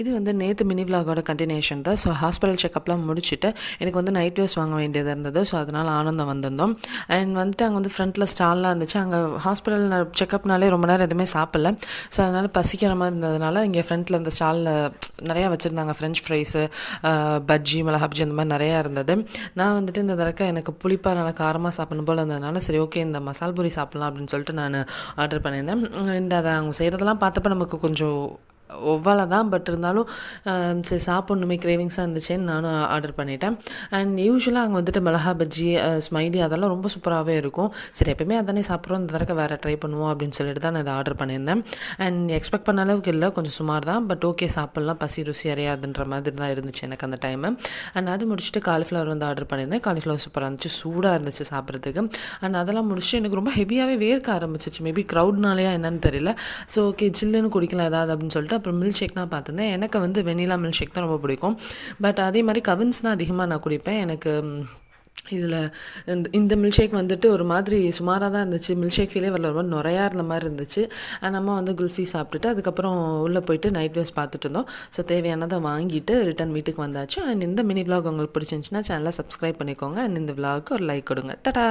இது வந்து நேற்று மினி விலாகோட கண்டினியூஷன் தான். ஸோ ஹாஸ்பிட்டல் செக்கப்லாம் முடிச்சுட்டு எனக்கு வந்து நைட் வேஸ் வாங்க வேண்டியது இருந்தது. ஸோ அதனால் ஆனந்தம் வந்திருந்தோம். அண்ட் வந்துட்டு அங்கே வந்து ஃப்ரண்ட்டில் ஸ்டால்லாம் இருந்துச்சு. அங்கே ஹாஸ்பிட்டல் செக்கப்னாலே ரொம்ப நேரம் எதுவுமே சாப்பிடல. ஸோ அதனால் பசிக்கிற மாதிரி இருந்ததுனால இங்கே ஃப்ரண்ட்டில் இந்த ஸ்டாலில் நிறையா வச்சுருந்தாங்க. ஃப்ரெஞ்ச் ஃப்ரைஸு பஜ்ஜி மிளகாப்ஜி அந்த மாதிரி நிறையா இருந்தது. நான் வந்துட்டு இந்த தடவை எனக்கு புளிப்பாக நல்லா காரமாக சாப்பிடணும் போல் இருந்ததுனால சரி ஓகே இந்த மசால் பூரி சாப்பிட்லாம் அப்படின்னு சொல்லிட்டு நான் ஆர்டர் பண்ணியிருந்தேன். இந்த அதை அவங்க செய்கிறதெல்லாம் பார்த்தப்ப நமக்கு கொஞ்சம் ஒவ்வால தான் பட் இருந்தாலும் சரி சாப்பிட்ணுமே கிரேவிங்ஸாக இருந்துச்சேன்னு நானும் ஆர்டர் பண்ணிட்டேன். அண்ட் யூஸ்வலாக அங்கே வந்துட்டு மிளகா பஜ்ஜி ஸ்மைலி அதெல்லாம் ரொம்ப சூப்பராகவே இருக்கும். சரி எப்பயுமே அதானே சாப்பிட்றோம் இந்த தடவை வேறு ட்ரை பண்ணுவோம் அப்படின்னு சொல்லிட்டு தான் நான் இதை ஆர்டர் பண்ணியிருந்தேன். அண்ட் எக்ஸ்பெக்ட் பண்ண அளவுக்கு இல்லை கொஞ்சம் சுமார் தான் பட் ஓகே சாப்பிட்லாம் பசி ருசி அறையாதுன்ற மாதிரி தான் இருந்துச்சு எனக்கு அந்த டைமு அண்ட் அது முடிச்சுட்டு காலிஃப்ளவர் வந்து ஆர்டர் பண்ணியிருந்தேன். காலிஃப்ளவர் சூப்பராக இருந்துச்சு சூடாக இருந்துச்சு சாப்பிட்றதுக்கு. அண்ட் அதெல்லாம் முடிச்சுட்டு எனக்கு ரொம்ப ஹெவியாகவே வேர்க்க ஆரம்பிச்சிச்சு. மேபி க்ரௌட்னாலேயா என்னன்னு தெரியல. ஸோ ஓகே ஜில்லுன்னு குடிக்கலாம் ஏதாவது அப்படின்னு சொல்லிட்டு அப்புறம் மில்க் ஷேக் தான் பார்த்துருந்தேன். எனக்கு வந்து வெனிலா மில்க் ஷேக் தான் ரொம்ப பிடிக்கும். பட் அதே மாதிரி கவின்ஸ் தான் அதிகமாக நான் குடிப்பேன். எனக்கு இதில் இந்த இந்த மில்க் ஷேக் வந்துட்டு ஒரு மாதிரி சுமாராக தான் இருந்துச்சு. மில்க் ஷேக் ஃபீலே வரல. ரொம்ப நுரையா இருந்த மாதிரி இருந்துச்சு. அண்ட் அம்மா வந்து குல்ஃபி சாப்பிட்டுட்டு அதுக்கப்புறம் உள்ளே போயிட்டு நைட் வேஸ் பார்த்துட்டு இருந்தோம். ஸோ தேவையானதை வாங்கிட்டு ரிட்டன் வீட்டுக்கு வந்தாச்சு. அண்ட் இந்த மினி விலாக் உங்களுக்கு பிடிச்சிருந்துச்சுன்னா சேனலை சப்ஸ்கிரைப் பண்ணிக்கோங்க. அண்ட் இந்த விலாக்கு ஒரு லைக் கொடுங்க. டடா